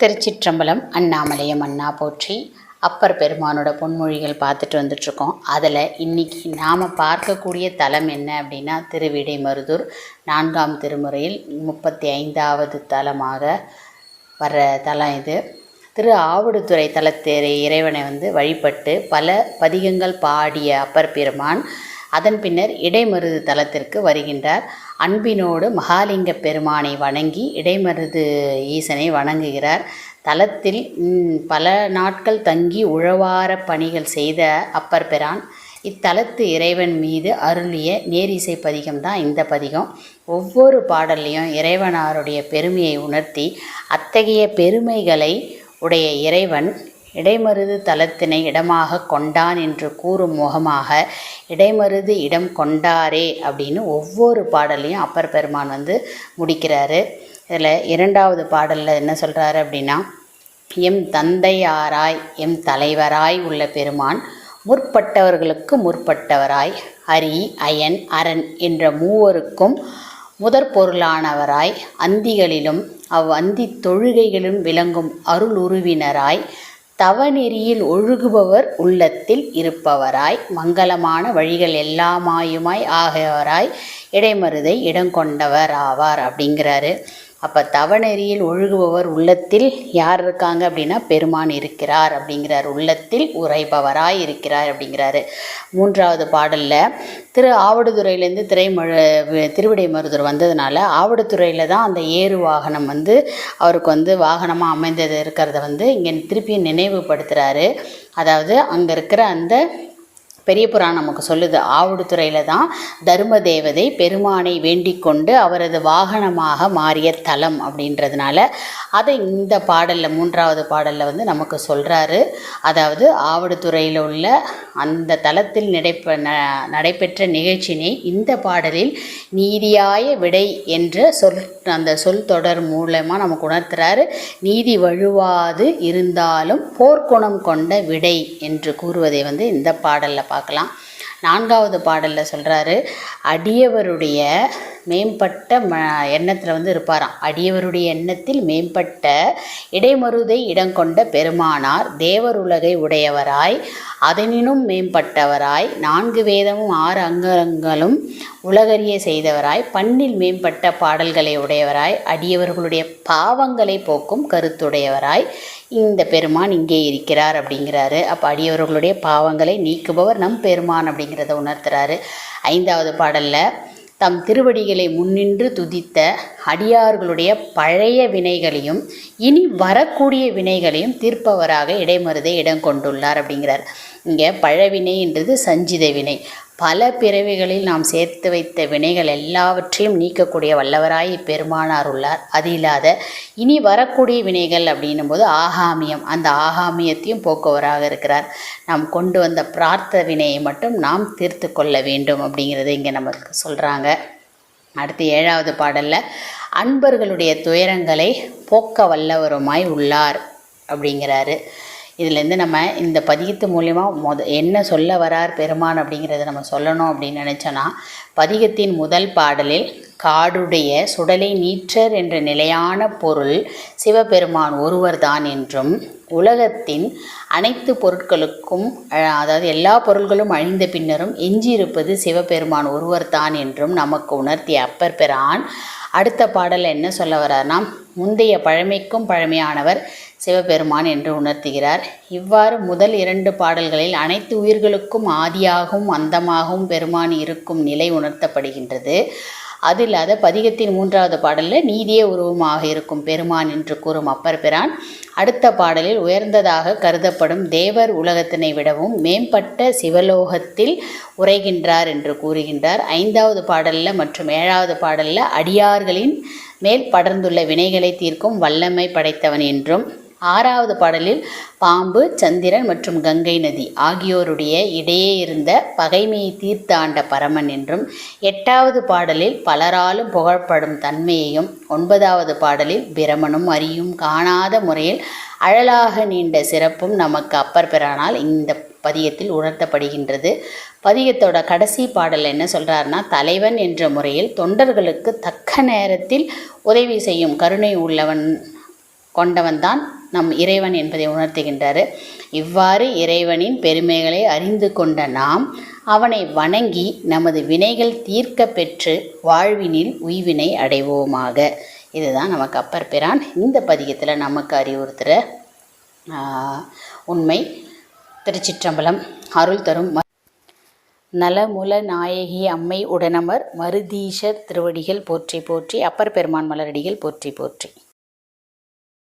திருச்சிற்றம்பலம் அண்ணாமலையம் அண்ணா போற்றி அப்பர் பெருமானோட பொன்மொழிகள் பார்த்துட்டு வந்துட்ருக்கோம் அதில் இன்றைக்கி நாம் பார்க்கக்கூடிய தலம் என்ன அப்படின்னா திருவிடைமருதூர் நான்காம் திருமுறையில் முப்பத்தி ஐந்தாவது தலமாக வர்ற தலம் இது. திரு ஆவடுதுறை தலத்தேரை இறைவனை வந்து வழிபட்டு பல பதிகங்கள் பாடிய அப்பர் பெருமான் அதன் பின்னர் இடைமருது தலத்திற்கு வருகின்றார். அன்பினோடு மகாலிங்க பெருமானை வணங்கி இடைமருது ஈசனை வணங்குகிறார். தலத்தில் பல நாட்கள் தங்கி உழவார பணிகள் செய்த அப்பர் பெறான். இத்தலத்து இறைவன் மீது அருளிய நேரிசை பதிகம் தான் இந்த பதிகம். ஒவ்வொரு பாடல்லையும் இறைவனாருடைய பெருமையை உணர்த்தி அத்தகைய பெருமைகளை உடைய இறைவன் இடைமருது தலத்தினை இடமாக கொண்டான் என்று கூறும் முகமாக இடைமருது இடம் கொண்டாரே அப்படின்னு ஒவ்வொரு பாடலையும் அப்பர் பெருமான் வந்து முடிக்கிறாரு. இதில் இரண்டாவது பாடலில் என்ன சொல்கிறாரு அப்படின்னா எம் தந்தையாராய் எம் தலைவராய் உள்ள பெருமான் முற்பட்டவர்களுக்கு முற்பட்டவராய் அரி அயன் அரண் என்ற மூவருக்கும் முதற் பொருளானவராய் அந்திகளிலும் அவ் அந்தி தொழுகைகளிலும் விளங்கும் அருள் உருவினராய் தவநெறியில் ஒழுகுபவர் உள்ளத்தில் இருப்பவராய் மங்களமான வழிகள் எல்லாமாயுமாய் ஆகியவராய் இடைமருதை இடங்கொண்டவர் ஆவார் அப்படிங்கிறாரு. அப்போ தவநெறியில் ஒழுகுபவர் உள்ளத்தில் யார் இருக்காங்க அப்படின்னா பெருமான் இருக்கிறார் அப்படிங்கிறார். உள்ளத்தில் உரைபவராய் இருக்கிறார் அப்படிங்கிறாரு. மூன்றாவது பாடலில் திரு ஆவடுதுறையிலேருந்து திரைமழ திருவிடைமருதூர் வந்ததுனால ஆவடுதுறையில் தான் அந்த ஏறு வாகனம் வந்து அவருக்கு வந்து வாகனமாக அமைந்தது இருக்கிறத வந்து இங்கே திருப்பி நினைவுபடுத்துகிறாரு அதாவது அங்கே இருக்கிற அந்த பெரிய புராணம் நமக்கு சொல்லுது. ஆவடுதுறையில் தான் தர்ம தேவதை பெருமானை வேண்டிக் கொண்டு அவரது வாகனமாக மாறிய தலம் அப்படின்றதுனால அதை இந்த பாடலில் மூன்றாவது பாடலில் வந்து நமக்கு சொல்கிறாரு அதாவது ஆவடுதுறையில் உள்ள அந்த தலத்தில் நடைபெ ந நடைபெற்ற நிகழ்ச்சியினை இந்த பாடலில் நீதியாய விடை என்ற சொல் அந்த சொல் தொடர் மூலமாக நமக்கு உணர்த்துறாரு. நீதி வழுவாது இருந்தாலும் போர்க்குணம் கொண்ட விடை என்று கூறுவதை வந்து இந்த பாடலில் பார்க்கலாம். நான்காவது பாடலில் சொல்கிறாரு அடியவருடைய மேம்பட்ட ம எண்ணத்தில் வந்து இருப்பாராம். அடியவருடைய எண்ணத்தில் மேம்பட்ட இடைமருதை இடங்கொண்ட பெருமானார் தேவருலகை உடையவராய் அதனினும் மேம்பட்டவராய் நான்கு வேதமும் ஆறு அங்கங்களும் உலகறிய செய்தவராய் பண்ணில் மேம்பட்ட பாடல்களை உடையவராய் அடியவர்களுடைய பாவங்களை போக்கும் கருத்துடையவராய் இந்த பெருமான் இங்கே இருக்கிறார் அப்படிங்கிறாரு. அப்போ அடியவர்களுடைய பாவங்களை நீக்குபவர் நம் பெருமான் அப்படிங்கிறத உணர்த்துறாரு. ஐந்தாவது பாடலில் தம் திருவடிகளை முன்னின்று துதித்த அடியார்களுடைய பழைய வினைகளையும் இனி வரக்கூடிய வினைகளையும் தீர்ப்பவராக இடைமருதை இடம் கொண்டுள்ளார் அப்படிங்கிறார். இங்கே பழவினைன்றது சஞ்சித வினை. பல பிறவிகளில் நாம் சேர்த்து வைத்த வினைகள் எல்லாவற்றையும் நீக்கக்கூடிய வல்லவராய் பெருமானார் உள்ளார். அது இல்லாத இனி வரக்கூடிய வினைகள் அப்படின்னும் போது ஆகாமியம் அந்த ஆகாமியத்தையும் போக்குவராக இருக்கிறார். நாம் கொண்டு வந்த பிரார்த்த வினையை மட்டும் நாம் தீர்த்து கொள்ள வேண்டும் அப்படிங்கிறது இங்கே நமக்கு சொல்கிறாங்க அடுத்து ஏழாவது பாடலில் அன்பர்களுடைய துயரங்களை போக்க வல்லவருமாய் உள்ளார் அப்படிங்கிறாரு. இதுலேருந்து நம்ம இந்த பதிகத்து மூலயமா மொத என்ன சொல்ல வரார் பெருமான் அப்படிங்கிறத நம்ம சொல்லணும் அப்படின்னு நினச்சோன்னா பதிகத்தின் முதல் பாடலில் காடுடைய சுடலை நீற்றர் என்ற நிலையான பொருள் சிவபெருமான் ஒருவர்தான் என்றும் உலகத்தின் அனைத்து பொருட்களுக்கும் அதாவது எல்லா பொருள்களும் அழிந்த பின்னரும் எஞ்சியிருப்பது சிவபெருமான் ஒருவர்தான் என்றும் நமக்கு உணர்த்திய அப்பர் பெறான் அடுத்த பாடல் என்ன சொல்ல வர்றார்னா முந்தைய பழமைக்கும் பழமையானவர் சிவபெருமான் என்று உணர்த்துகிறார். இவ்வாறு முதல் இரண்டு பாடல்களில் அனைத்து உயிர்களுக்கும் ஆதியாகவும் அந்தமாகவும் பெருமான் இருக்கும் நிலை உணர்த்தப்படுகின்றது. அது இல்லாத பதிகத்தின் மூன்றாவது பாடலில் நீதியே உருவமாக இருக்கும் பெருமான் என்று கூறும் அப்பர் பிரான். அடுத்த பாடலில் உயர்ந்ததாக கருதப்படும் தேவர் உலகத்தினை விடவும் மேம்பட்ட சிவலோகத்தில் உரைகின்றார் என்று கூறுகின்றார். ஐந்தாவது பாடலில் மற்றும் ஏழாவது பாடலில் அடியார்களின் மேல் படர்ந்துள்ள வினைகளை தீர்க்கும் வல்லமை படைத்தவன் என்றும் ஆறாவது பாடலில் பாம்பு சந்திரன் மற்றும் கங்கை நதி ஆகியோருடைய இடையே இருந்த பகைமையை தீர்த்து ஆண்ட பரமன் என்றும் எட்டாவது பாடலில் பலராலும் புகழப்படும் தன்மையையும் ஒன்பதாவது பாடலில் பிரமனும் அறியும் காணாத முறையில் அழலாக நீண்ட சிறப்பும் நமக்கு அப்பர் பெறானால் இந்த பதியத்தில் உணர்த்தப்படுகின்றது. பதியத்தோட கடைசி பாடல் என்ன சொல்கிறாருன்னா தலைவன் என்ற முறையில் தொண்டர்களுக்கு தக்க நேரத்தில் உதவி செய்யும் கருணை உள்ளவன் கொண்டவன்தான் நம் இறைவன் என்பதை உணர்த்துகின்றார். இவ்வாறு இறைவனின் பெருமைகளை அறிந்து கொண்ட நாம் அவனை வணங்கி நமது வினைகள் தீர்க்க பெற்று வாழ்வினில் உய்வினை அடைவோமாக. இதுதான் நமக்கு அப்பர் பிரான். இந்த பதிகத்தில் நமக்கு அறிவுறுத்துகிற உண்மை திருச்சிற்றம்பலம் அருள் தரும் நலமுல நாயகி அம்மை உடனமர் மருதீஷர் திருவடிகள் போற்றி போற்றி அப்பர் பெருமான் மலரடிகள் போற்றி போற்றி.